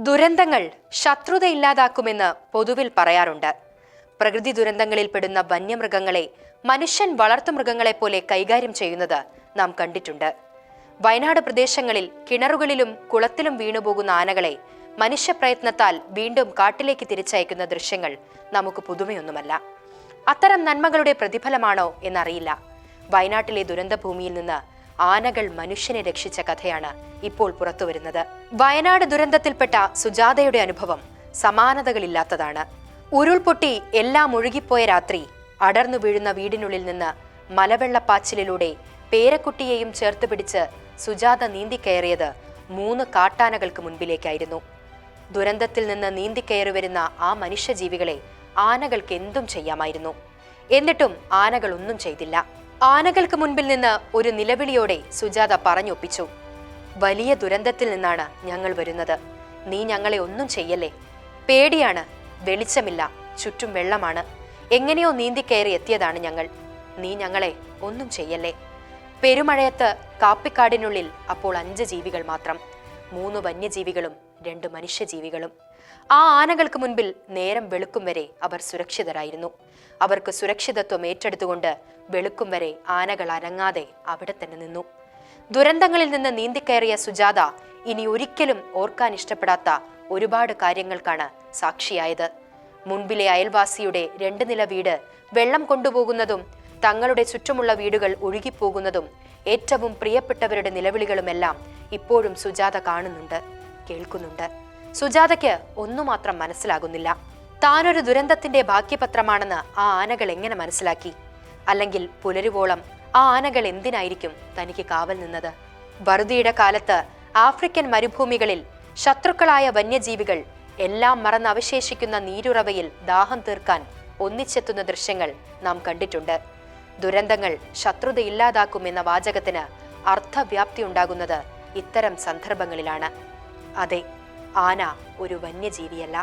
ദുരന്തങ്ങൾ ശത്രുത ഇല്ലാതാക്കുമെന്ന് പൊതുവിൽ പറയാറുണ്ട്. പ്രകൃതി ദുരന്തങ്ങളിൽ പെടുന്ന വന്യമൃഗങ്ങളെ മനുഷ്യൻ വളർത്തുമൃഗങ്ങളെപ്പോലെ കൈകാര്യം ചെയ്യുന്നത് നാം കണ്ടിട്ടുണ്ട്. വയനാട് പ്രദേശങ്ങളിൽ കിണറുകളിലും കുളത്തിലും വീണുപോകുന്ന ആനകളെ മനുഷ്യപ്രയത്നത്താൽ വീണ്ടും കാട്ടിലേക്ക് തിരിച്ചയക്കുന്ന ദൃശ്യങ്ങൾ നമുക്ക് പുതുമയൊന്നുമല്ല. അത്തരം നന്മകളുടെ പ്രതിഫലമാണോ എന്നറിയില്ല. വയനാട്ടിലെ ദുരന്തഭൂമിയിൽ നിന്ന് ആനകൾ മനുഷ്യനെ രക്ഷിച്ച കഥയാണ് ഇപ്പോൾ പുറത്തുവരുന്നത്. വയനാട് ദുരന്തത്തിൽപ്പെട്ട സുജാതയുടെ അനുഭവം സമാനതകളില്ലാത്തതാണ്. ഉരുൾപൊട്ടി എല്ലാം ഒഴുകിപ്പോയ രാത്രി അടർന്നു വീഴുന്ന വീടിനുള്ളിൽ നിന്ന് മലവെള്ളപ്പാച്ചിലിലൂടെ പേരക്കുട്ടിയെയും ചേർത്ത് പിടിച്ച് സുജാത നീന്തിക്കയറിയത് മൂന്ന് കാട്ടാനകൾക്ക് മുൻപിലേക്കായിരുന്നു. ദുരന്തത്തിൽ നിന്ന് നീന്തിക്കയറി വരുന്ന ആ മനുഷ്യജീവികളെ ആനകൾക്ക് എന്തും ചെയ്യാമായിരുന്നു. എന്നിട്ടും ആനകളൊന്നും ചെയ്തില്ല. ആനകൾക്ക് മുൻപിൽ നിന്ന് ഒരു നിലവിളിയോടെ സുജാത പറഞ്ഞൊപ്പിച്ചു. വലിയ ദുരന്തത്തിൽ നിന്നാണ് ഞങ്ങൾ വരുന്നത്. നീ ഞങ്ങളെ ഒന്നും ചെയ്യല്ലേ? പേടിയാണ് വെളിച്ചമില്ല ചുറ്റും വെള്ളമാണ്. എങ്ങനെയോ നീന്തിക്കയറി എത്തിയതാണ് ഞങ്ങൾ. നീ ഞങ്ങളെ ഒന്നും ചെയ്യല്ലേ? പെരുമഴയത്ത് കാപ്പിക്കാടിനുള്ളിൽ അപ്പോൾ അഞ്ച് ജീവികൾ മാത്രം. മൂന്ന് വന്യജീവികളും രണ്ട് മനുഷ്യജീവികളും. ആ ആനകൾക്ക് മുൻപിൽ നേരം വെളുക്കും വരെ അവർ സുരക്ഷിതരായിരുന്നു. അവർക്ക് സുരക്ഷിതത്വം ഏറ്റെടുത്തുകൊണ്ട് വെളുക്കും വരെ ആനകൾ അനങ്ങാതെ അവിടെ തന്നെ നിന്നു. ദുരന്തങ്ങളിൽ നിന്ന് നീന്തിക്കയറിയ സുജാത ഇനി ഒരിക്കലും ഓർക്കാൻ ഇഷ്ടപ്പെടാത്ത ഒരുപാട് കാര്യങ്ങൾക്കാണ് സാക്ഷിയായത്. മുൻപിലെ അയൽവാസിയുടെ രണ്ട് നില വീട് വെള്ളം കൊണ്ടുപോകുന്നതും തങ്ങളുടെ ചുറ്റുമുള്ള വീടുകൾ ഒഴുകിപ്പോകുന്നതും ഏറ്റവും പ്രിയപ്പെട്ടവരുടെ നിലവിളികളുമെല്ലാം ഇപ്പോഴും സുജാത കാണുന്നുണ്ട്. കേൾക്കുന്നുണ്ട്. സുജാതയ്ക്ക് ഒന്നു മാത്രം മനസ്സിലാകുന്നില്ല. താനൊരു ദുരന്തത്തിന്റെ ബാക്കിപത്രമാണെന്ന് ആ ആനകൾ എങ്ങനെ മനസ്സിലാക്കി? അല്ലെങ്കിൽ പുലരുവോളം ആ ആനകൾ എന്തിനായിരിക്കും തനിക്ക് കാവൽ നിന്നത്? വറുതിയുടെ കാലത്ത് ആഫ്രിക്കൻ മരുഭൂമികളിൽ ശത്രുക്കളായ വന്യജീവികൾ എല്ലാം മറന്ന് അവശേഷിക്കുന്ന നീരുറവയിൽ ദാഹം തീർക്കാൻ ഒന്നിച്ചെത്തുന്ന ദൃശ്യങ്ങൾ നാം കണ്ടിട്ടുണ്ട്. ദുരന്തങ്ങൾ ശത്രുത ഇല്ലാതാക്കുമെന്ന വാചകത്തിന് അർത്ഥവ്യാപ്തി ഉണ്ടാകുന്നത് ഇത്തരം സന്ദർഭങ്ങളിലാണ്. അതെ ആന ഒരു വന്യജീവിയല്ല.